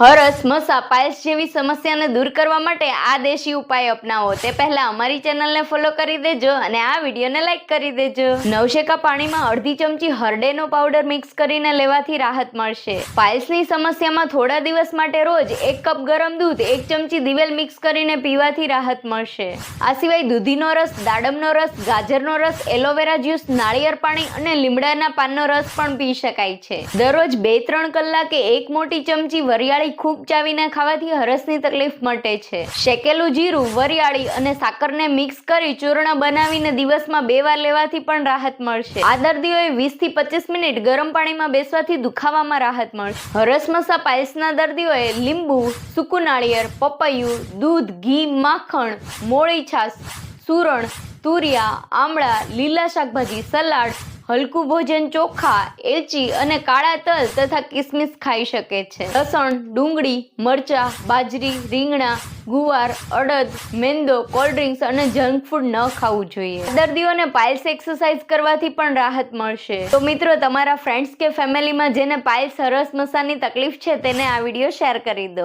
હરસ, મસા પાયલ્સ જેવી સમસ્યાને દૂર કરવા માટે આ દેશી ઉપાય અપનાવો. તે પહેલા અમારી ચેનલને ફોલો કરી દેજો અને આ વિડીયોને લાઈક કરી દેજો. નવશેકા પાણીમાં અડધી ચમચી હરડેનો પાવડર મિક્સ કરીને લેવાથી રાહત મળશે. પાયલ્સની સમસ્યામાં થોડા દિવસ માટે રોજ એક કપ ગરમ દૂધ, એક ચમચી દિવેલ મિક્સ કરીને પીવાથી રાહત મળશે. આ સિવાય દૂધીનો રસ, દાડમનો રસ, ગાજરનો રસ, એલોવેરા જ્યુસ, નાળિયેર પાણી અને લીમડાના પાનનો રસ પણ પી શકાય છે. દરરોજ બે ત્રણ કલાકે એક મોટી ચમચી વરિયાળી ખૂબ ચાવીને ખાવાથી હરસની તકલીફ મટે છે. શેકેલું જીરું, વરિયાળી અને સાકરને મિક્સ કરી ચૂર્ણ બનાવીને દિવસમાં બે વાર લેવાથી પણ રાહત મળશે. આ દર્દીઓએ વીસથી પચીસ મિનિટ ગરમ પાણીમાં બેસવાથી દુખાવામાં રાહત મળશે. હરસમસા પાયલ્સના દર્દીઓએ લીંબુ, સૂકું નાળિયેર, પપૈયું, દૂધ, ઘી, માખણ, મોળી છાશ, સુરણ, તુરિયા, આમળા, લીલા શાકભાજી, સલાડ હલકું ભોજન, ચોખા, એલચી અને કાળા તલ તથા કિસમિસ ખાઈ શકે છે. લસણ, ડુંગળી, મરચા, બાજરી, રીંગણા, ગુવાર, અડદ, મેંદો, કોલ્ડ ડ્રિંક્સ અને જંક ફૂડ ન ખાવું જોઈએ. દર્દીઓને પાઇલ્સ એક્સરસાઇઝ કરવાથી પણ રાહત મળશે. તો મિત્રો, તમારા ફ્રેન્ડ્સ કે ફેમિલીમાં જેને પાઇલ્સ હરસ મસાની તકલીફ છે, તેને આ વીડિયો શેર કરી દો.